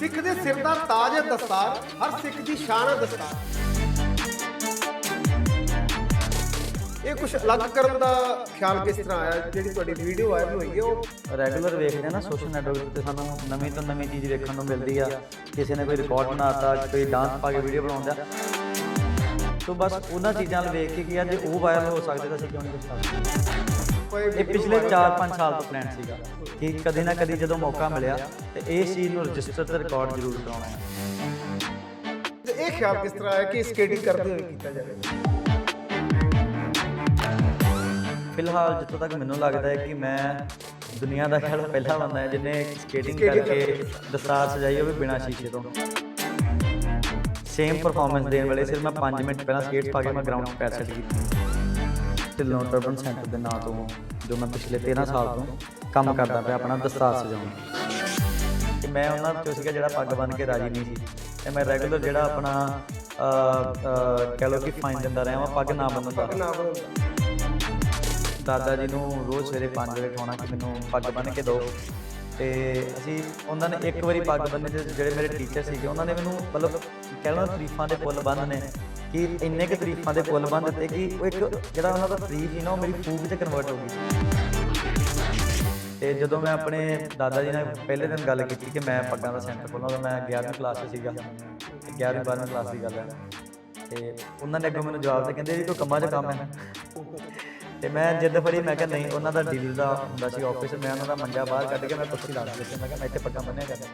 ਸਿੱਖ ਦੇ ਸਿਰ ਦਾ ਤਾਜ ਹੈ ਦਸਤਾਰ, ਹਰ ਸਿੱਖ ਦੀ ਸ਼ਾਨ ਹੈ ਦਸਤਾਰ। ਇਹ ਕੁਝ ਅਲੱਗ ਕਰਨ ਦਾ ਖਿਆਲ ਕਿਸ ਤਰ੍ਹਾਂ ਆਇਆ? ਜਿਹੜੀ ਤੁਹਾਡੀ ਵੀਡੀਓ ਵਾਇਰਲ ਹੋਈ ਹੈ, ਉਹ ਰੈਗੂਲਰ ਵੇਖਦੇ ਆ ਨਾ ਸੋਸ਼ਲ ਨੈਟਵਰਕ ਤੇ ਸਾਨੂੰ ਨਵੀਂ ਤੋਂ ਨਵੀਂ ਚੀਜ਼ ਵੇਖਣ ਨੂੰ ਮਿਲਦੀ ਆ। ਕਿਸੇ ਨੇ ਕੋਈ ਰਿਕਾਰਡ ਬਣਾਤਾ, ਕੋਈ ਡਾਂਸ ਪਾ ਕੇ ਵੀਡੀਓ ਬਣਾਉਂਦਾ। ਸੋ ਬਸ ਉਹਨਾਂ ਚੀਜ਼ਾਂ ਨੂੰ ਵੇਖ ਕੇ ਕਿ ਅੱਜ ਉਹ ਵਾਇਰਲ ਹੋ ਸਕਦੇ ਤਾਂ ਅਸੀਂ ਕਿਉਂ ਨਹੀਂ ਕੁਝ ਸਕਦੇ? ਇਹ ਪਿਛਲੇ 4-5 ਸਾਲ ਤੋਂ ਪਲਾਨ ਸੀਗਾ ਕਿ ਕਦੇ ਨਾ ਕਦੇ ਜਦੋਂ ਮੌਕਾ ਮਿਲਿਆ ਤੇ ਇਸ ਚੀਜ਼ ਨੂੰ ਰਜਿਸਟਰ ਤੇ ਰਿਕਾਰਡ ਜ਼ਰੂਰ ਕਰਾਉਣਾ ਹੈ। ਤੇ ਇਹ ਖਿਆਲ ਕਿਸ ਤਰ੍ਹਾਂ ਆਇਆ ਕਿ ਸਕੇਟਿੰਗ ਕਰਦੇ ਹੋਏ ਕੀਤਾ ਜਾਵੇ? ਫਿਲਹਾਲ ਜਿੱਥੋਂ ਤੱਕ ਮੈਨੂੰ ਲੱਗਦਾ ਹੈ ਕਿ ਮੈਂ ਦੁਨੀਆ ਦਾ ਖਿਆਲ ਪਹਿਲਾ ਬੰਦਾ ਹੈ ਜਿਹਨੇ ਸਕੇਟਿੰਗ ਕਰਕੇ ਦਸਤਾਰ ਸਜਾਈ ਹੋਵੇ ਬਿਨਾਂ ਸ਼ੀਸ਼ੇ ਤੋਂ। ਸੇਮ ਪਰਫਾਰਮੈਂਸ ਦੇਣ ਵੇਲੇ ਸਿਰ ਮੈਂ 5 ਮਿੰਟ ਪਹਿਲਾਂ ਸਕੇਟਸ ਪਾ ਕੇ ਮੈਂ ਗਰਾਊਂਡ 'ਤੇ ਪੈਰ ਸੈੱਟ ਕੀਤੀ। ਢਿੱਲੋਂ ਟਰਬਨ ਸੈਂਟਰ ਦੇ ਨਾਂ ਤੋਂ ਜੋ ਮੈਂ ਪਿਛਲੇ 13 ਸਾਲ ਤੋਂ ਕੰਮ ਕਰਦਾ ਪਿਆ ਆਪਣਾ ਦਸਤਾਰ ਸਜਾਉਣ। ਕਿ ਮੈਂ ਉਹਨਾਂ ਤੋਂ ਸੀਗਾ ਜਿਹੜਾ ਪੱਗ ਬੰਨ ਕੇ ਰਾਜੀ ਨਹੀਂ ਸੀ। ਤੇ ਮੈਂ ਰੈਗੂਲਰ ਜਿਹੜਾ ਆਪਣਾ ਕਹਿ ਲਓ ਕਿ ਫਾਈਨ ਦਿੰਦਾ ਰਿਹਾ ਮੈਂ ਪੱਗ ਨਾ ਬੰਨਣ ਦਾ। ਨਾ ਬਣਾਉਂਦਾ ਦਾਦਾ ਜੀ ਨੂੰ ਰੋਜ਼ ਸਵੇਰੇ 5 ਵਜੇ ਉਠਾਉਣਾ ਕਿ ਮੈਨੂੰ ਪੱਗ ਬੰਨ੍ਹ ਕੇ ਦਿਓ ਤੇ ਅਸੀਂ ਉਹਨਾਂ ਨੇ ਇੱਕ ਵਾਰੀ ਪੱਗ ਬੰਨ੍ਹੇ ਤੇ ਜਿਹੜੇ ਮੇਰੇ ਟੀਚਰ ਸੀਗੇ ਉਹਨਾਂ ਨੇ ਮੈਨੂੰ ਮਤਲਬ ਕਹਿ ਲਓ ਤਾਰੀਫਾਂ ਦੇ ਪੁੱਲ ਬੰਨ੍ਹਨੇ ਕਿ ਇੰਨੇ ਕੁ ਤਾਰੀਫਾਂ ਦੇ ਪੁੱਲ ਬੰਨ੍ਹ ਦਿੱਤੇ ਕਿ ਉਹ ਇੱਕ ਜਿਹੜਾ ਉਹਨਾਂ ਦਾ ਤਾਰੀਫ ਸੀ ਨਾ, ਉਹ ਮੇਰੀ ਫੂਕ 'ਚ ਕਨਵਰਟ ਹੋ ਗਈ ਤੇ ਜਦੋਂ ਮੈਂ ਆਪਣੇ ਦਾਦਾ ਜੀ ਨਾਲ ਪਹਿਲੇ ਦਿਨ ਗੱਲ ਕੀਤੀ ਕਿ ਮੈਂ ਪੱਗਾਂ ਦਾ ਸੈਂਟਰ ਖੋਲ੍ਹਣਾ ਤਾਂ ਮੈਂ 11ਵੀਂ ਕਲਾਸ 'ਚ ਸੀਗਾ। ਤੇ 11ਵੀਂ 12ਵੀਂ ਕਲਾਸ ਦੀ ਗੱਲ ਹੈ। ਤੇ ਉਹਨਾਂ ਨੇ ਅੱਗੋਂ ਮੈਨੂੰ ਜਵਾਬ ਤੇ ਕਹਿੰਦੇ ਜੀ ਕੋਈ ਕੰਮਾਂ 'ਚ ਕੰਮ ਹੈ। ਤੇ ਮੈਂ ਜਿੱਦ ਫੜੀ, ਮੈਂ ਕਿਹਾ ਨਹੀਂ, ਉਹਨਾਂ ਦਾ ਡੀਲ ਦਾ ਹੁੰਦਾ ਸੀ ਆਫਿਸ ਮੈਂ ਉਹਨਾਂ ਦਾ ਮੰਜਾ ਬਾਹਰ ਕੱਢ ਕੇ ਮੈਂ ਕੁਰਸੀ ਲਾ ਦਿੱਤੀ। ਮੈਂ ਕਿਹਾ ਮੈਂ ਇੱਥੇ ਪੱਗਾਂ ਬੰਨਿਆ ਕਰਦਾ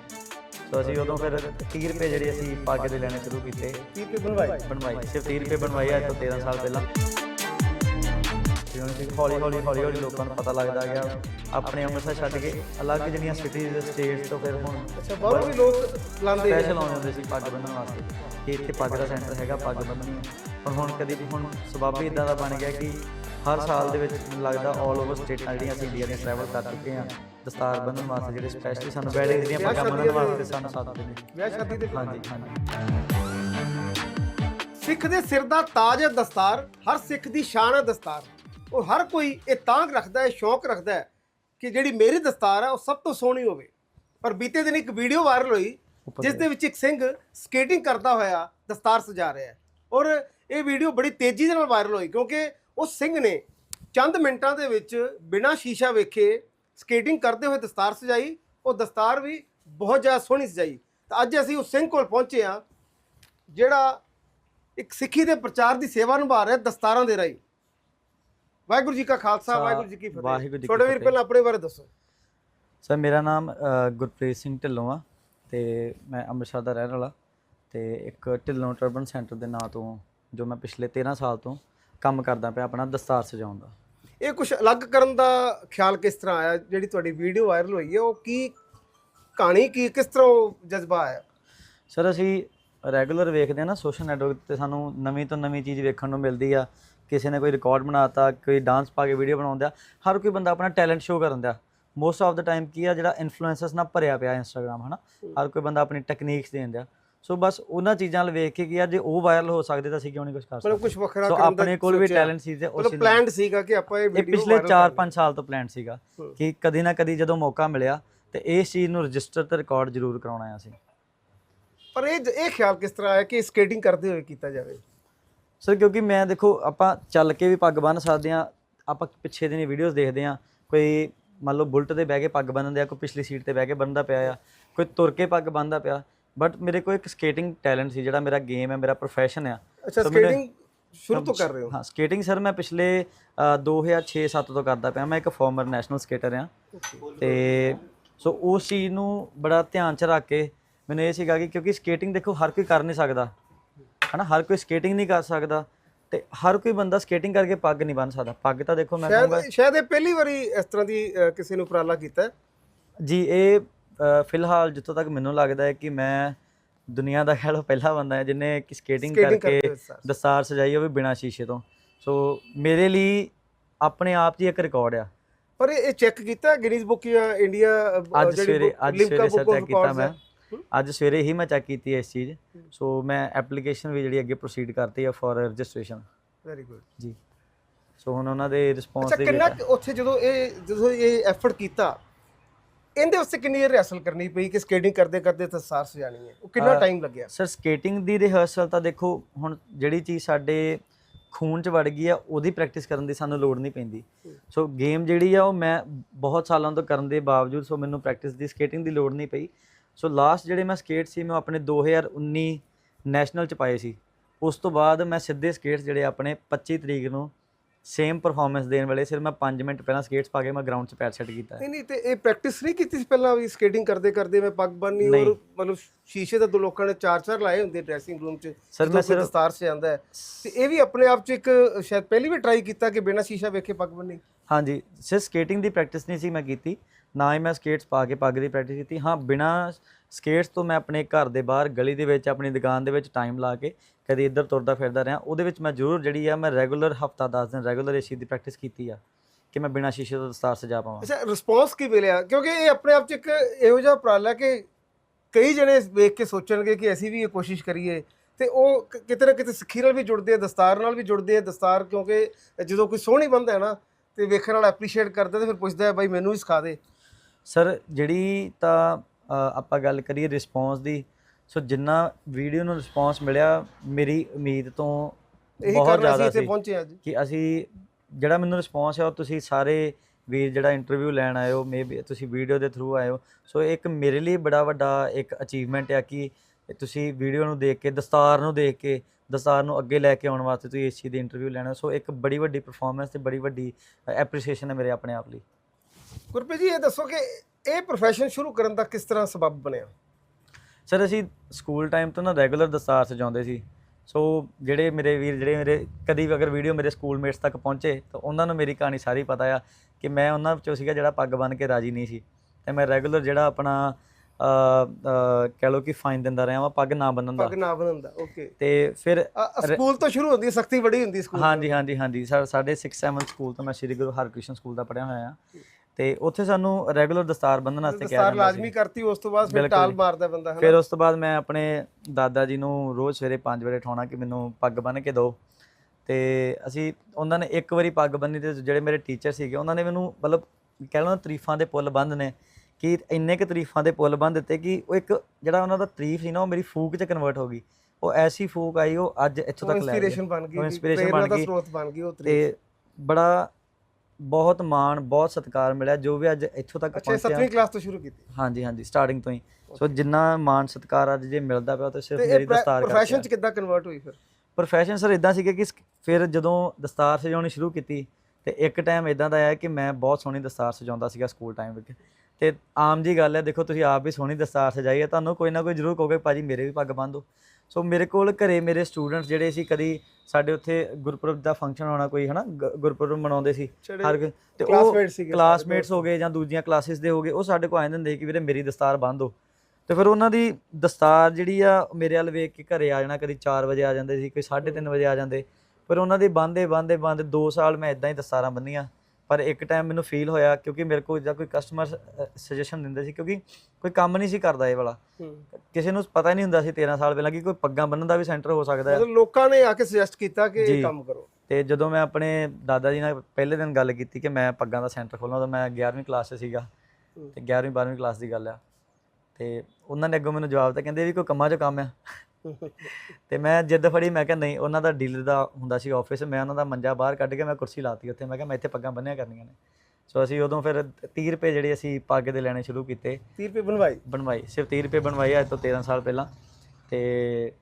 ਸੋ ਅਸੀਂ ਉਦੋਂ ਫਿਰ 30 ਰੁਪਏ ਜਿਹੜੇ ਅਸੀਂ ਪੱਗ ਦੇ ਲੈਣੇ ਸ਼ੁਰੂ ਕੀਤੇ। ਕੀ ਕੀ ਬਣਵਾਈ ਬਣਵਾਈ ਸਿਰਫ 30 ਰੁਪਏ ਬਣਵਾਈ ਅੱਜ ਤੋਂ 13 ਸਾਲ ਪਹਿਲਾਂ। ਕਿ ਹੌਲੀ ਹੌਲੀ ਹੌਲੀ ਹੌਲੀ ਲੋਕਾਂ ਨੂੰ ਪਤਾ ਲੱਗਦਾ ਗਿਆ। ਆਪਣੇ ਅੰਮ੍ਰਿਤਸਰ ਛੱਡ ਕੇ ਅਲੱਗ ਜਿਹੜੀਆਂ ਸਿਟੀਜ਼ ਸਟੇਟਸ ਤੋਂ ਫਿਰ ਹੁਣ ਅੱਛਾ ਬਾਹਰੋਂ ਵੀ ਲੋਕ ਲਾਉਂਦੇ ਆ। ਸਪੈਸ਼ਲ ਆਉਂਦੇ ਹੁੰਦੇ ਸੀ ਪੱਗ ਬੰਨ੍ਹਣ ਵਾਸਤੇ। ਕਿ ਇੱਥੇ ਪੱਗ ਦਾ ਸੈਂਟਰ ਹੈਗਾ ਪੱਗ ਬੰਨ੍ਹਣੀ ਹੈ ਪਰ ਹੁਣ ਕਦੀ ਵੀ ਹੁਣ ਸਬੱਬ ਇਦਾਂ ਦਾ ਬਣ ਗਿਆ ਕਿ ਹਰ ਸਾਲ ਦੇ ਵਿੱਚ ਮੈਨੂੰ ਲੱਗਦਾ ਆਲ ਓਵਰ ਸਟੇਟਾਂ ਜਿਹੜੀਆਂ ਅਸੀਂ ਇੰਡੀਆ ਦੀਆਂ ਟਰੈਵਲ ਕਰ ਚੁੱਕੇ ਹਾਂ ਦਸਤਾਰ ਬੰਨ੍ਹਣ ਵਾਸਤੇ ਜਿਹੜੇ ਸਪੈਸ਼ਲੀ ਸਾਨੂੰ ਵੈਡਿੰਗ ਦੀਆਂ ਪੱਗਾਂ ਬੰਨ੍ਹਣ ਵਾਸਤੇ ਸਾਨੂੰ ਸੱਦਦੇ ਨੇ। ਵਿਆਹ ਸ਼ਾਦੀ ਦੇ ਹਾਂਜੀ ਹਾਂਜੀ। ਸਿੱਖ ਦੇ ਸਿਰ ਦਾ ਤਾਜ ਹੈ ਦਸਤਾਰ ਹਰ ਸਿੱਖ ਦੀ ਸ਼ਾਨ ਹੈ ਦਸਤਾਰ। ਉਹ ਹਰ ਕੋਈ ਇਹ ਤਾਂਗ ਰੱਖਦਾ ਹੈ ਸ਼ੌਕ ਰੱਖਦਾ ਹੈ ਕਿ ਜਿਹੜੀ ਮੇਰੀ ਦਸਤਾਰ ਹੈ ਉਹ ਸਭ ਤੋਂ ਸੋਹਣੀ ਹੋਵੇ। ਪਰ ਬੀਤੇ ਦਿਨ ਇੱਕ ਵੀਡੀਓ ਵਾਇਰਲ ਹੋਈ ਜਿਸ ਦੇ ਵਿੱਚ ਇੱਕ ਸਿੰਘ ਸਕੇਟਿੰਗ ਕਰਦਾ ਹੋਇਆ ਦਸਤਾਰ ਸਜਾ ਰਿਹਾ ਹੈ। ਔਰ ਇਹ ਵੀਡੀਓ ਬੜੀ ਤੇਜ਼ੀ ਦੇ ਨਾਲ ਵਾਇਰਲ ਹੋਈ ਕਿਉਂਕਿ ਉਸ ਸਿੰਘ ਨੇ ਚੰਦ ਮਿੰਟਾਂ ਦੇ ਵਿੱਚ ਬਿਨਾਂ ਸ਼ੀਸ਼ਾ ਵੇਖੇ ਸਕੇਟਿੰਗ ਕਰਦੇ ਹੋਏ ਦਸਤਾਰ ਸਜਾਈ ਉਹ ਦਸਤਾਰ ਵੀ ਬਹੁਤ ਜ਼ਿਆਦਾ ਸੋਹਣੀ ਸਜਾਈ। ਤਾਂ ਅੱਜ ਅਸੀਂ ਉਸ ਸਿੰਘ ਕੋਲ ਪਹੁੰਚੇ ਹਾਂ ਜਿਹੜਾ ਇੱਕ ਸਿੱਖੀ ਦੇ ਪ੍ਰਚਾਰ ਦੀ ਸੇਵਾ ਨਿਭਾ ਰਿਹਾ ਦਸਤਾਰਾਂ ਦੇ ਰਾਹੀਂ। ਵਾਹਿਗੁਰੂ ਜੀ ਕਾ ਖਾਲਸਾ ਵਾਹਿਗੁਰੂ ਜੀ ਕੀ ਫਤਿਹ। ਛੋਟੇ ਵੀਰ। ਪਹਿਲਾਂ ਆਪਣੇ ਬਾਰੇ ਦੱਸੋ। ਸਰ ਮੇਰਾ ਨਾਮ ਗੁਰਪ੍ਰੀਤ ਸਿੰਘ ਢਿੱਲੋਂ ਆ ਤੇ ਮੈਂ ਅੰਮ੍ਰਿਤਸਰ ਦਾ ਰਹਿਣ ਵਾਲਾ। ਤੇ ਇੱਕ ਢਿੱਲੋਂ ਟਰਬਨ ਸੈਂਟਰ ਦੇ ਨਾਂ ਤੋਂ ਜੋ ਮੈਂ ਪਿਛਲੇ 13 ਸਾਲ ਤੋਂ ਕੰਮ ਕਰਦਾ ਪਿਆ ਆਪਣਾ ਦਸਤਾਰ ਸਜਾਉਣ ਦਾ। ਇਹ ਕੁਝ ਅਲੱਗ ਕਰਨ ਦਾ ਖਿਆਲ ਕਿਸ ਤਰ੍ਹਾਂ ਆਇਆ? ਜਿਹੜੀ ਤੁਹਾਡੀ ਵੀਡੀਓ ਵਾਇਰਲ ਹੋਈ ਹੈ ਉਹ ਕੀ ਕਹਾਣੀ ਕੀ ਕਿਸ ਤਰ੍ਹਾਂ ਉਹ ਜਜ਼ਬਾ ਆਇਆ? ਸਰ ਅਸੀਂ ਰੈਗੂਲਰ ਵੇਖਦੇ ਆ ਨਾ ਸੋਸ਼ਲ ਨੈਟਵਰਕ ਤੇ ਸਾਨੂੰ ਨਵੀਂ ਤੋਂ ਨਵੀਂ ਚੀਜ਼ ਵੇਖਣ ਨੂੰ ਮਿਲਦੀ ਆ। ਕਿਸੇ ਨੇ ਕੋਈ ਰਿਕਾਰਡ ਬਣਾਤਾ ਕੋਈ ਡਾਂਸ ਪਾ ਕੇ ਵੀਡੀਓ ਬਣਾਉਂਦਾ ਹਰ ਕੋਈ ਬੰਦਾ ਆਪਣਾ ਟੈਲੈਂਟ ਸ਼ੋਅ ਕਰਨ ਦਿਆ। ਮੋਸਟ ਆਫ ਦਾ ਟਾਈਮ ਕੀ ਆ ਜਿਹੜਾ ਇਨਫਲੂਐਂਸਰਸ ਨਾਲ ਭਰਿਆ ਪਿਆ ਇੰਸਟਾਗ੍ਰam ਹਨਾ? ਹਰ ਕੋਈ ਬੰਦਾ ਆਪਣੀ ਟੈਕਨੀਕਸ ਦੇਣ ਦਿਆ। ਸੋ ਬਸ ਉਹਨਾਂ ਚੀਜ਼ਾਂ ਨਾਲ ਵੇਖ ਕੇ ਕੀ ਆ ਜੇ ਉਹ ਵਾਇਰਲ ਹੋ ਸਕਦੇ ਤਾਂ ਅਸੀਂ ਕਿਉਂ ਨਹੀਂ ਕੁਝ ਕਰ ਮਤਲਬ ਸਕਦੇ ਕੁਝ ਵੱਖਰਾ ਸੋ ਕਰਨ ਦਾ ਆਪਣੇ ਕੋਲ ਵੀ। ਟੈਲੈਂਟ ਸੀ ਤੇ ਉਸ ਮਤਲਬ ਪਲਾਨਡ ਸੀਗਾ ਕਿ ਆਪਾਂ ਇਹ ਵੀਡੀਓ ਪਿਛਲੇ 4-5 ਸਾਲ ਤੋਂ ਪਲਾਨ ਸੀਗਾ। ਕਿ ਕਦੀ ਨਾ ਕਦੀ ਜਦੋਂ ਮੌਕਾ ਮਿਲਿਆ ਤੇ ਇਸ ਚੀਜ਼ ਨੂੰ ਰਜਿਸਟਰ ਤੇ ਰਿਕਾਰਡ ਜ਼ਰੂਰ ਕਰਾਉਣਾ ਹੈ ਅਸੀਂ ਪਰ ਇਹ ਇਹ ਖਿਆਲ ਕਿਸ ਤਰ੍ਹਾਂ ਆਇਆ ਕਿ ਸਕੇਟਿੰਗ ਕਰਦੇ ਹੋਏ ਕੀਤਾ ਜਾਵੇ ਸਰ ਕਿਉਂਕਿ ਮੈਂ ਦੇਖੋ ਆਪਾਂ ਚੱਲ ਕੇ ਵੀ ਪੱਗ ਬੰਨ੍ਹ ਸਕਦੇ ਆ ਆਪਾਂ ਪਿੱਛੇ ਦੀ ਵੀਡੀਓਜ਼ ਦੇਖਦੇ ਆ ਕੋਈ ਮੰਨ ਲਓ ਬੁਲਟ ਤੇ ਬਹਿ ਕੇ ਪੱਗ ਬੰਨ੍ਹਦੇ ਆ ਕੋਈ ਪਿਛਲੀ ਸੀਟ ਤੇ ਬਹਿ ਕੇ ਬੰਨਦਾ ਪਿਆ ਆ ਕੋਈ ਤੁਰ ਕੇ ਪੱਗ ਬੰਨਦਾ ਪਿਆ ਬਟ ਮੇਰੇ ਕੋਲ ਇੱਕ ਸਕੇਟਿੰਗ ਟੈਲੈਂਟ ਸੀ ਜਿਹੜਾ ਮੇਰਾ ਗੇਮ ਹੈ ਮੇਰਾ ਪ੍ਰੋਫੈਸ਼ਨ ਆ। ਅੱਛਾ ਸਕੇਟਿੰਗ ਸ਼ੁਰੂ ਤੋਂ ਕਰ ਰਹੇ ਹੋ? ਹਾਂ ਸਕੇਟਿੰਗ ਸਰ ਮੈਂ ਪਿਛਲੇ 2006-7 ਤੋਂ ਕਰਦਾ ਪਿਆ। ਮੈਂ ਇੱਕ ਫਾਰਮਰ ਨੈਸ਼ਨਲ ਸਕੇਟਰ ਆ ਤੇ ਸੋ ਉਸ ਚੀਜ਼ ਨੂੰ ਬੜਾ ਧਿਆਨ ਚ ਰੱਖ ਕੇ ਮੈਨੂੰ ਇਹ ਸੀਗਾ ਕਿ ਕਿਉਂਕਿ ਸਕੇਟਿੰਗ ਦੇਖੋ ਹਰ ਕੋਈ ਕਰ ਨਹੀਂ ਸਕਦਾ। ਹਨਾ ਹਰ ਕੋਈ ਸਕੇਟਿੰਗ ਨਹੀਂ ਕਰ ਸਕਦਾ। ਤੇ ਹਰ ਕੋਈ ਬੰਦਾ ਸਕੇਟਿੰਗ ਕਰਕੇ ਪੱਗ ਨਹੀਂ ਬੰਨ ਸਕਦਾ। ਪੱਗ ਤਾਂ ਦੇਖੋ ਮੈਂ ਕਹੂੰਗਾ ਸ਼ਾਇਦ ਸ਼ਾਇਦ ਇਹ ਪਹਿਲੀ ਵਾਰੀ ਇਸ ਤਰ੍ਹਾਂ ਦੀ ਅ, ਕਿਸੇ ਨੂੰ ਉਪਰਾਲਾ ਕੀਤਾ ਹੈ। ਜੀ ਇਹ ਫਿਲਹਾਲ ਜਿੱਥੋਂ ਤੱਕ ਮੈਨੂੰ ਲੱਗਦਾ ਹੈ ਕਿ ਮੈਂ ਦੁਨੀਆ ਦਾ ਖਿਆਲ ਪਹਿਲਾ ਬੰਦਾ ਹੈ ਜਿਹਨੇ ਕਿ ਸਕੇਟਿੰਗ ਕਰਕੇ ਦਸਤਾਰ। ਸਜਾਈ। ਹੋਵੇ ਬਿਨਾਂ ਸ਼ੀਸ਼ੇ ਤੋਂ। ਸੋ ਮੇਰੇ ਲਈ ਆਪਣੇ ਆਪ ਹੀ ਇੱਕ ਰਿਕਾਰਡ ਆ। ਪਰ ਇਹ ਚੈੱਕ ਕੀਤਾ ਗਿਨੀਜ਼ ਬੁੱਕ ਇੰਡੀਆ ਅੱਜ ਸਵੇਰੇ ਅੱਜ ਸਵੇਰੇ ਚੈੱਕ ਕੀਤਾ ਮੈਂ। ਅੱਜ ਸਵੇਰੇ ਹੀ ਮੈਂ ਚੈੱਕ ਕੀਤੀ ਇਸ ਚੀਜ਼। ਸੋ ਮੈਂ ਐਪਲੀਕੇਸ਼ਨ ਵੀ ਜਿਹੜੀ ਅੱਗੇ ਪ੍ਰੋਸੀਡ ਕਰਤੀ ਹੈ ਫॉर ਰਜਿਸਟ੍ਰੇਸ਼ਨ ਵੈਰੀ ਗੁੱਡ ਜੀ। ਸੋ ਹੁਣ ਉਹਨਾਂ ਦੇ ਰਿਸਪੌਂਸ ਅੱਛਾ ਦੇ ਕਿੰਨਾ ਉੱਥੇ ਜਦੋਂ ਇਹ ਜਦੋਂ ਇਹ ਐਫਰਟ ਕੀਤਾ ਇਹਦੇ ਵਾਸਤੇ ਕਿੰਨੀ ਰਿਹਰਸਲ ਕਰਨੀ ਪਈ ਕਿ ਸਕੇਟਿੰਗ ਕਰਦੇ ਕਰਦੇ ਦਸਤਾਰ ਸਜਾਣੀ ਹੈ? ਉਹ ਕਿੰਨਾ ਟਾਈਮ ਲੱਗਿਆ? ਸਰ ਸਕੇਟਿੰਗ ਦੀ ਰਿਹਰਸਲ ਤਾਂ ਦੇਖੋ ਹੁਣ ਜਿਹੜੀ ਚੀਜ਼ ਸਾਡੇ ਖੂਨ ਚ ਵੜ ਗਈ ਆ ਉਹਦੀ ਪ੍ਰੈਕਟਿਸ ਕਰਨ ਦੀ ਸਾਨੂੰ ਲੋੜ ਨਹੀਂ ਪੈਂਦੀ। ਸੋ ਗੇਮ ਜਿਹੜੀ ਆ ਉਹ ਮੈਂ ਬਹੁਤ ਸਾਲਾਂ ਤੋਂ ਕਰਨ ਦੇ ਬਾਵਜੂਦ ਸੋ ਮੈਨੂੰ ਪ੍ਰੈਕਟਿਸ ਦੀ ਸਕੇਟਿੰਗ ਦੀ ਲੋੜ ਨਹੀਂ ਪਈ। ਸੋ ਲਾਸਟ ਜਿਹੜੇ ਮੈਂ ਸਕੇਟ ਸੀ ਮੈਂ ਆਪਣੇ 2019 ਨੈਸ਼ਨਲ ਚ ਪਾਏ ਸੀ। ਉਸ ਤੋਂ ਬਾਅਦ ਮੈਂ ਸਿੱਧੇ ਸਕੇਟਸ ਜਿਹੜੇ ਆਪਣੇ 25 ਤਰੀਕ ਨੂੰ ਸੇਮ ਪਰਫਾਰਮੈਂਸ ਦੇਣ ਵਾਲੇ ਸਿਰ ਮੈਂ 5 ਮਿੰਟ ਪਹਿਲਾਂ ਸਕੇਟਸ ਪਾ ਕੇ ਮੈਂ ਗਰਾਊਂਡ 'ਚ ਪੈਰ ਸੈੱਟ ਕੀਤਾ ਨਹੀਂ ਨਹੀਂ ਤੇ ਇਹ ਪ੍ਰੈਕਟਿਸ ਨਹੀਂ ਕੀਤੀ ਸੀ ਪਹਿਲਾਂ ਵੀ ਸਕੇਟਿੰਗ ਕਰਦੇ ਕਰਦੇ ਮੈਂ ਪੱਗ ਬੰਨੀ। ਔਰ ਮਤਲਬ ਸ਼ੀਸ਼ੇ ਤੇ ਦੋ ਲੋਕਾਂ ਨੇ ਚਾਰ ਚਾਰ ਲਾਏ ਹੁੰਦੇ ਡਰੈਸਿੰਗ ਰੂਮ 'ਚ ਸਰ ਜਦੋਂ ਮੈਂ ਸਿਰਫ ਦਸਤਾਰ ਸਜਾਉਂਦਾ ਹੈ। ਤੇ ਇਹ ਵੀ ਆਪਣੇ ਆਪ 'ਚ ਇੱਕ ਸ਼ਾਇਦ ਪਹਿਲੀ ਵੀ ਟਰਾਈ ਕੀਤਾ ਕਿ ਬਿਨਾਂ ਸ਼ੀਸ਼ਾ ਵੇਖੇ ਪੱਗ ਬੰਨੀ ਹਾਂਜੀ ਸਿਰ ਸਕੇਟਿੰਗ ਦੀ ਪ੍ਰੈਕਟਿਸ ਨਹੀਂ ਸੀ ਮੈਂ ਕੀਤੀ ਨਾ ਹੀ ਮੈਂ ਸਕੇਟਸ ਪਾ ਕੇ ਪੱਗ ਦੀ ਪ੍ਰੈਕਟਿਸ ਕੀਤੀ। ਹਾਂ ਬਿਨਾ ਸਕੇਟਸ ਤੋਂ ਮੈਂ ਆਪਣੇ ਘਰ ਦੇ ਬਾਹਰ ਗਲੀ ਦੇ ਵਿੱਚ ਆਪਣੀ ਦੁਕਾਨ ਦੇ ਵਿੱਚ ਟਾਈਮ ਲਾ ਕੇ ਕਦੇ ਇੱਧਰ ਤੁਰਦਾ ਫਿਰਦਾ ਰਿਹਾ। ਉਹਦੇ ਵਿੱਚ ਮੈਂ ਜ਼ਰੂਰ ਜਿਹੜੀ ਆ ਮੈਂ ਰੈਗੂਲਰ ਹਫਤਾ 10 ਦਿਨ ਰੈਗੂਲਰ ਚੀਜ਼ ਦੀ ਪ੍ਰੈਕਟਿਸ ਕੀਤੀ ਆ ਕਿ ਮੈਂ ਬਿਨਾ ਸ਼ੀਸ਼ੇ ਤੋਂ ਦਸਤਾਰ ਸਜਾ ਪਾਵਾਂ। ਅੱਛਾ ਰਿਸਪੌਂਸ ਕੀ ਮਿਲਿਆ ਕਿਉਂਕਿ ਇਹ ਆਪਣੇ ਆਪ 'ਚ ਇੱਕ ਇਹੋ ਜਿਹਾ ਉਪਰਾਲਾ ਕਿ ਕਈ ਜਣੇ ਵੇਖ ਕੇ ਸੋਚਣਗੇ ਕਿ ਅਸੀਂ ਵੀ ਇਹ ਕੋਸ਼ਿਸ਼ ਕਰੀਏ ਤੇ ਉਹ ਕਿਤੇ ਨਾ ਕਿਤੇ ਸਿੱਖੀ ਨਾਲ ਵੀ ਜੁੜਦੇ ਆ ਦਸਤਾਰ ਨਾਲ ਵੀ ਜੁੜਦੇ ਆ। ਦਸਤਾਰ ਕਿਉਂਕਿ ਜਦੋਂ ਕੋਈ ਸੋਹਣੀ ਬੰਦਾ ਹੈ ਨਾ ਤੇ ਵੇਖਣ ਵਾਲਾ ਐਪਰੀਸ਼ੀਏਟ ਕਰਦਾ ਤੇ ਫਿਰ ਪੁੱਛਦਾ ਹੈ ਬਾਈ ਮੈਨੂੰ ਵੀ ਸਿਖਾ ਦੇ। ਸਰ ਜਿਹੜੀ ਤਾਂ ਆਪਾਂ ਗੱਲ ਕਰੀਏ ਰਿਸਪੌਂਸ ਦੀ ਸੋ ਜਿੰਨਾ ਵੀਡੀਓ ਨੂੰ ਰਿਸਪੌਂਸ ਮਿਲਿਆ ਮੇਰੀ ਉਮੀਦ ਤੋਂ ਬਹੁਤ ਜ਼ਿਆਦਾ ਸੀ ਕਿ ਅਸੀਂ ਜਿਹੜਾ ਮੈਨੂੰ ਰਿਸਪੌਂਸ ਹੈ ਉਹ ਤੁਸੀਂ ਸਾਰੇ ਵੀਰ ਜਿਹੜਾ ਇੰਟਰਵਿਊ ਲੈਣ ਹੋ ਮੇਬੀ ਤੁਸੀਂ ਵੀਡੀਓ ਦੇ ਥਰੂ ਆਏ ਹੋ। ਸੋ ਇੱਕ ਮੇਰੇ ਲਈ ਬੜਾ ਵੱਡਾ ਇੱਕ ਅਚੀਵਮੈਂਟ ਹੈ ਕਿ ਤੁਸੀਂ ਵੀਡੀਓ ਨੂੰ ਦੇਖ ਕੇ ਦਸਤਾਰ ਨੂੰ ਦੇਖ ਕੇ ਦਸਤਾਰ ਨੂੰ ਅੱਗੇ ਲੈ ਕੇ ਆਉਣ ਵਾਸਤੇ ਤੁਸੀਂ ਇਸ ਚੀਜ਼ ਦੀ ਇੰਟਰਵਿਊ ਲੈਣਾ। ਸੋ ਇੱਕ ਬੜੀ ਵੱਡੀ ਪਰਫਾਰਮੈਂਸ ਤੇ ਬੜੀ ਵੱਡੀ ਐਪਰੀਸੀਏਸ਼ਨ ਹੈ ਮੇਰੇ ਆਪਣੇ ਆਪ ਲਈ। ਗੁਰਪ੍ਰੀਤ ਜੀ ਇਹ ਦੱਸੋ ਕਿ ਇਹ ਪ੍ਰੋਫੈਸ਼ਨ ਸ਼ੁਰੂ ਕਰਨ ਦਾ ਕਿਸ ਤਰ੍ਹਾਂ ਸਬਬ ਬਣਿਆ? ਸਰ ਅਸੀਂ ਸਕੂਲ ਟਾਈਮ ਤੋਂ ਨਾ ਰੈਗੂਲਰ ਦਸਤਾਰ ਸਜਾਉਂਦੇ ਸੀ। ਸੋ ਜਿਹੜੇ ਮੇਰੇ ਵੀਰ ਜਿਹੜੇ ਮੇਰੇ ਕਦੀ ਵੀ ਅਗਰ ਵੀਡੀਓ ਮੇਰੇ ਸਕੂਲਮੇਟਸ ਤੱਕ ਪਹੁੰਚੇ ਤਾਂ ਉਹਨਾਂ ਨੂੰ ਮੇਰੀ ਕਹਾਣੀ ਸਾਰੀ ਪਤਾ ਆ ਕਿ ਮੈਂ ਉਹਨਾਂ ਵਿੱਚੋਂ ਸੀਗਾ ਜਿਹੜਾ ਪੱਗ ਬੰਨ ਕੇ ਰਾਜੀ ਨਹੀਂ ਸੀ। ਤੇ ਮੈਂ ਰੈਗੂਲਰ ਜਿਹੜਾ ਆਪਣਾ ਅ, ਅ, ਕਹਿ ਲਓ ਕਿ ਫਾਈਨ ਦਿੰਦਾ ਰਿਹਾ ਵਾਂ ਪੱਗ ਨਾ ਬੰਨਣ ਦਾ। ਪੱਗ ਨਾ ਬਣਾਉਂਦਾ ਓਕੇ ਤੇ ਫਿਰ ਸਕੂਲ ਤੋਂ ਸ਼ੁਰੂ ਹੁੰਦੀ ਸਖਤੀ ਬੜੀ ਹੁੰਦੀ ਸਕੂਲ ਹਾਂਜੀ ਹਾਂਜੀ ਹਾਂਜੀ। ਸਾ- ਸਾਡੇ 6 7 ਸਕੂਲ ਤੋਂ ਮੈਂ ਸ੍ਰੀ ਗੁਰੂ ਹਰਕ੍ਰਿਸ਼ਨ ਸਕੂਲ ਦਾ ਪੜ੍ਹਿਆ ਹੋਇਆ ਆ। ਤੇ ਉੱਥੇ ਸਾਨੂੰ ਰੈਗੂਲਰ ਦਸਤਾਰ ਬੰਨਣ ਵਾਸਤੇ ਕਿਹਾ ਦਸਤਾਰ ਜਾਂਦਾ ਲਾਜ਼ਮੀ ਸੀ ਕਰਤੀ ਉਸ ਤੋਂ ਬਾਅਦ ਫਿਰ ਟਾਲ। ਮਾਰਦਾ ਬੰਦਾ ਹੈ ਫਿਰ ਉਸ ਤੋਂ ਬਾਅਦ ਮੈਂ ਆਪਣੇ ਦਾਦਾ ਜੀ ਨੂੰ ਰੋਜ਼ ਸਵੇਰੇ 5 ਵਜੇ ਉਠਾਉਣਾ ਕਿ ਮੈਨੂੰ ਪੱਗ ਬੰਨ੍ਹ ਕੇ ਦਿਓ। ਤੇ ਅਸੀਂ ਉਹਨਾਂ ਨੇ ਇੱਕ ਵਾਰੀ ਪੱਗ ਬੰਨੀ ਤੇ ਜਿਹੜੇ ਮੇਰੇ ਟੀਚਰ ਸੀਗੇ ਉਹਨਾਂ ਨੇ ਮੈਨੂੰ ਮਤਲਬ ਕਹਿ ਲਓ ਤਾਰੀਫਾਂ ਦੇ ਪੁੱਲ ਬੰਦ ਨੇ ਕਿ ਇੰਨੇ ਕੁ ਤਾਰੀਫਾਂ ਦੇ ਪੁੱਲ ਬੰਦ ਦਿੱਤੇ ਕਿ ਉਹ ਇੱਕ ਜਿਹੜਾ ਉਹਨਾਂ ਦਾ ਤਾਰੀਫ ਸੀ ਨਾ ਉਹ ਮੇਰੀ ਫੂਕ 'ਚ ਕਨਵਰਟ ਹੋ ਗਈ। ਉਹ ਐਸੀ ਫੂਕ ਆਈ ਉਹ ਅੱਜ ਇੱਥੋਂ ਤੱਕ ਲੈ ਗਈ ਇਨਸਪੀਰੇਸ਼ਨ ਬਣ ਗਈ ਉਹ ਵੀ inspiration ਪ੍ਰੇਰਨਾ ਬਣ ਗਈ। ਸਰੋਤ ਬਣ ਗਈ ਉਹ ਤਰੀਕ ਤੇ ਬੜਾ ਬਹੁਤ ਮਾਣ ਬਹੁਤ ਸਤਿਕਾਰ ਮਿਲਿਆ ਜੋ ਵੀ ਅੱਜ ਇੱਥੋਂ ਤੱਕ ਅੱਛਾ ਪਹੁੰਚਿਆ। ਕਲਾਸ ਤੋਂ ਸ਼ੁਰੂ ਕੀਤੀ। ਹਾਂਜੀ ਹਾਂਜੀ ਸਟਾਰਟਿੰਗ ਤੋਂ ਹੀ। ਸੋ ਜਿੰਨਾ ਮਾਣ ਸਤਿਕਾਰ ਅੱਜ ਜੇ ਮਿਲਦਾ ਪਿਆ ਤਾਂ ਸਿਰਫ ਮੇਰੀ ਦਸਤਾਰ ਕਰਕੇ ਪ੍ਰੋਫੈਸ਼ਨ। ਚ ਕਿੱਦਾਂ ਕਨਵਰਟ ਹੋਈ ਫਿਰ? ਪ੍ਰੋਫੈਸ਼ਨ ਸਰ ਇਦਾਂ ਸੀਗਾ ਕਿ ਫਿਰ ਜਦੋਂ ਦਸਤਾਰ ਸਜਾਉਣੀ ਸ਼ੁਰੂ ਕੀਤੀ ਤੇ ਇੱਕ ਟਾਈਮ ਇਦਾਂ ਦਾ ਆਇਆ ਕਿ ਮੈਂ ਬਹੁਤ ਸੋਹਣੀ ਦਸਤਾਰ ਸਜਾਉਂਦਾ ਸੀਗਾ ਸਕੂਲ ਟਾਈਮ ਵਿੱਚ। ਤੇ ਆਮ ਜੀ ਗੱਲ ਹੈ ਦੇਖੋ ਤੁਸੀਂ ਆਪ ਵੀ ਸੋਹਣੀ ਦਸਤਾਰ ਸਜਾਈ ਹੈ ਤੁਹਾਨੂੰ ਕੋਈ ਨਾ ਕੋਈ ਜ਼ਰੂਰ ਕਹੋਗੇ ਭਾਜੀ ਮੇਰੇ ਵੀ ਪੱਗ ਬੰਨ੍ਹ ਦਿਓ। ਸੋ ਮੇਰੇ ਕੋਲ ਘਰੇ ਮੇਰੇ ਸਟੂਡੈਂਟਸ ਜਿਹੜੇ ਸੀ ਕਦੀ ਸਾਡੇ ਉੱਥੇ ਗੁਰਪੁਰਬ ਦਾ ਫੰਕਸ਼ਨ ਹੋਣਾ ਕੋਈ ਹਨਾ? ਗੁਰਪੁਰਬ ਮਨਾਉਂਦੇ ਸੀ ਹਰ ਤੇ ਉਹ ਕਲਾਸਮੇਟਸ ਹੋ ਗਏ ਜਾਂ ਦੂਜੀਆਂ ਕਲਾਸਿਸ ਦੇ ਹੋ ਗਏ ਉਹ ਸਾਡੇ ਕੋਲ ਆਏ ਹੁੰਦੇ ਕਿ ਵੀਰੇ ਮੇਰੀ ਦਸਤਾਰ ਬੰਨ੍ਹ ਦਿਓ ਤੇ ਫਿਰ ਉਹਨਾਂ ਦੀ ਦਸਤਾਰ ਜਿਹੜੀ ਆ ਮੇਰੇ ਵੱਲ ਵੇਖ ਕੇ ਘਰੇ ਆ ਜਾਣਾ ਕਦੀ 4 ਵਜੇ ਆ ਜਾਂਦੇ ਸੀ ਕੋਈ 3:30 ਵਜੇ ਆ ਜਾਂਦੇ। ਪਰ ਉਹਨਾਂ ਦੀ ਬੰਦੇ ਬੰਦੇ ਬੰਦੇ 2 ਸਾਲ ਮੈਂ ਇਦਾਂ ਹੀ ਦਸਤਾਰਾਂ ਬੰਨੀਆਂ। ਪਰ ਇੱਕ ਟਾਈਮ ਮੈਨੂੰ ਫੀਲ ਹੋਇਆ ਕਿਉਂਕਿ ਮੇਰੇ ਕੋਲ ਜਾਂ ਕੋਈ ਕਸਟਮਰ ਸੁਜੈਸ਼ਨ ਦਿੰਦੇ ਸੀ ਕਿਉਂਕਿ ਕੋਈ ਕੰਮ ਨਹੀਂ ਸੀ ਕਰਦਾ ਇਹ ਵਾਲਾ। ਕਿਸੇ ਨੂੰ ਪਤਾ ਹੀ ਨਹੀਂ ਹੁੰਦਾ ਸੀ 13 ਸਾਲ ਪਹਿਲਾਂ ਕਿ ਕੋਈ ਪੱਗਾਂ ਬੰਨਣ ਦਾ ਵੀ ਸੈਂਟਰ ਹੋ ਸਕਦਾ ਹੈ ਮਤਲਬ ਲੋਕਾਂ ਨੇ ਆ ਕੇ ਸੁਜੈਸਟ ਕੀਤਾ ਕਿ ਇਹ। ਕੰਮ ਕਰੋ ਤੇ ਜਦੋਂ ਮੈਂ ਆਪਣੇ ਦਾਦਾ ਜੀ ਨਾਲ ਪਹਿਲੇ ਦਿਨ ਗੱਲ ਕੀਤੀ ਕਿ ਮੈਂ ਪੱਗਾਂ ਦਾ ਸੈਂਟਰ ਖੋਲ੍ਹਣਾ ਤਾਂ ਮੈਂ 11ਵੀਂ ਕਲਾਸ 'ਚ ਸੀਗਾ। ਤੇ 11ਵੀਂ 12ਵੀਂ ਕਲਾਸ ਦੀ ਗੱਲ ਆ ਤੇ ਉਹਨਾਂ ਨੇ ਅੱਗੋਂ ਮੈਨੂੰ ਜਵਾਬ ਤਾਂ ਕਹਿੰਦੇ ਵੀ ਕੋਈ ਕੰਮਾਂ 'ਚ ਕੰਮ ਆ ਤੇ ਮੈਂ ਜਿੱਦ ਫੜੀ ਮੈਂ ਕਿਹਾ ਨਹੀਂ ਉਹਨਾਂ ਦਾ ਡੀਲਰ ਦਾ ਹੁੰਦਾ ਸੀ ਆਫਿਸ ਮੈਂ ਉਹਨਾਂ ਦਾ ਮੰਜਾ ਬਾਹਰ ਕੱਢ ਕੇ ਮੈਂ ਕੁਰਸੀ ਲਾਤੀ ਉੱਥੇ। ਮੈਂ ਕਿਹਾ ਮੈਂ ਇੱਥੇ ਪੱਗਾਂ ਬੰਨਿਆ ਕਰਨੀਆਂ ਨੇ। ਸੋ ਅਸੀਂ ਉਦੋਂ ਫਿਰ 30 ਰੁਪਏ ਜਿਹੜੇ ਅਸੀਂ ਪੱਗ ਦੇ ਲੈਣੇ ਸ਼ੁਰੂ ਕੀਤੇ। 30 ਰੁਪਏ ਬਣਵਾਈ ਬਣਵਾਈ ਸਿਰਫ 30 ਰੁਪਏ ਬਣਵਾਈ ਅੱਜ ਤੋਂ 13 ਸਾਲ ਪਹਿਲਾਂ। ਤੇ